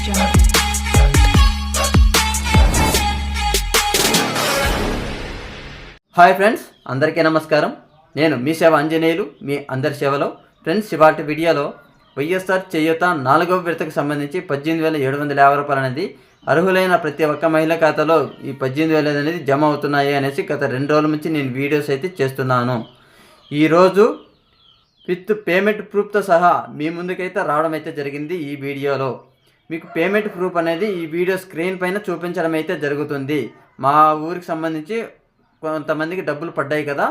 Hi friends అందరికీ నమస్కారం. నేను మీ సేవ ఆంజనేయులు మీ అందరి సేవలో. ఫ్రెండ్స్ ఇవాటి వీడియోలో వైఎస్ఆర్ చేయూత నాలుగవ విడతకు సంబంధించి పద్దెనిమిది వేల ఏడు వందల యాభై రూపాయలు అనేది అర్హులైన ప్రతి ఒక్క మహిళ ఖాతాలో ఈ పద్దెనిమిది వేలు అనేది జమ అవుతున్నాయి అనేసి గత రెండు రోజుల నుంచి నేను వీడియోస్ అయితే చేస్తున్నాను. ఈరోజు విత్ పేమెంట్ ప్రూఫ్తో సహా మీ ముందుకైతే రావడం అయితే జరిగింది ఈ వీడియోలో. మీకు పేమెంట్ ప్రూఫ్ అనేది ఈ వీడియో స్క్రీన్ పైన చూపించడం అయితే జరుగుతుంది. మా ఊరికి సంబంధించి కొంతమందికి డబ్బులు పడ్డాయి కదా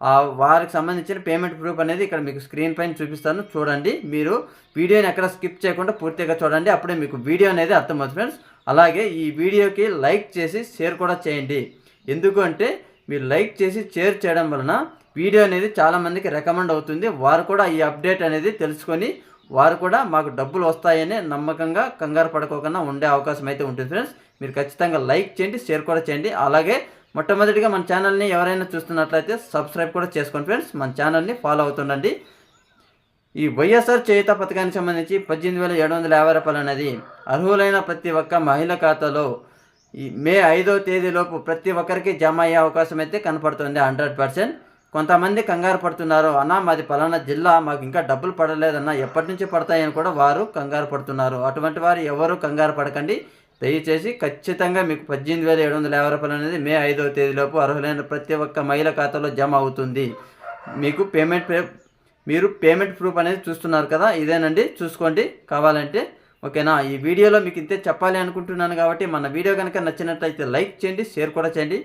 ఆ వారికి సంబంధించిన పేమెంట్ ప్రూఫ్ అనేది ఇక్కడ మీకు స్క్రీన్ పైన చూపిస్తాను. చూడండి మీరు వీడియోని ఎక్కడ స్కిప్ చేయకుండా పూర్తిగా చూడండి. అప్పుడే మీకు వీడియో అనేది అర్థమవుతుంది ఫ్రెండ్స్ అలాగే ఈ వీడియోకి లైక్ చేసి షేర్ కూడా చేయండి. ఎందుకు అంటే మీరు లైక్ చేసి షేర్ చేయడం వలన వీడియో అనేది చాలామందికి రికమెండ్ అవుతుంది. వారు కూడా ఈ అప్డేట్ అనేది తెలుసుకొని వారు కూడా మాకు డబ్బులు వస్తాయని నమ్మకంగా కంగారు పడుకోకుండా ఉండే అవకాశం అయితే ఉంటుంది ఫ్రెండ్స్. మీరు ఖచ్చితంగా లైక్ చేయండి షేర్ కూడా చేయండి. అలాగే మొట్టమొదటిగా మన ఛానల్ని ఎవరైనా చూస్తున్నట్లయితే సబ్స్క్రైబ్ కూడా చేసుకోండి ఫ్రెండ్స్. మన ఛానల్ని ఫాలో అవుతుండండి. ఈ వైఎస్ఆర్ చేయుత పథకానికి సంబంధించి పద్దెనిమిది వేల ఏడు వందల యాభై రూపాయలు అనేది అర్హులైన ప్రతి ఒక్క మహిళ ఖాతాలో ఈ మే ఐదో తేదీలోపు ప్రతి ఒక్కరికి జమ అయ్యే అవకాశం అయితే కనపడుతుంది హండ్రెడ్ పర్సెంట్. కొంతమంది కంగారు పడుతున్నారు అన్న మాది పలానా జిల్లా మాకు ఇంకా డబ్బులు పడలేదన్న ఎప్పటి నుంచి పడతాయని కూడా వారు కంగారు పడుతున్నారు. అటువంటి వారు ఎవరు కంగారు పడకండి. దయచేసి ఖచ్చితంగా మీకు పద్దెనిమిది వేల ఏడు వందల యాభై రూపాయలు అనేది మే ఐదవ తేదీలోపు అర్హులైన ప్రతి ఒక్క మహిళ ఖాతాలో జమ అవుతుంది. మీకు పేమెంట్ పే- మీరు పేమెంట్ ప్రూఫ్ అనేది చూస్తున్నారు కదా ఇదేనండి. చూసుకోండి. కావాలంటే ఓకేనా? ఈ వీడియోలో మీకు ఇంతే చెప్పాలి అనుకుంటున్నాను కాబట్టి మన వీడియో కనుక నచ్చినట్లయితే లైక్ చేయండి షేర్ కూడా చేయండి.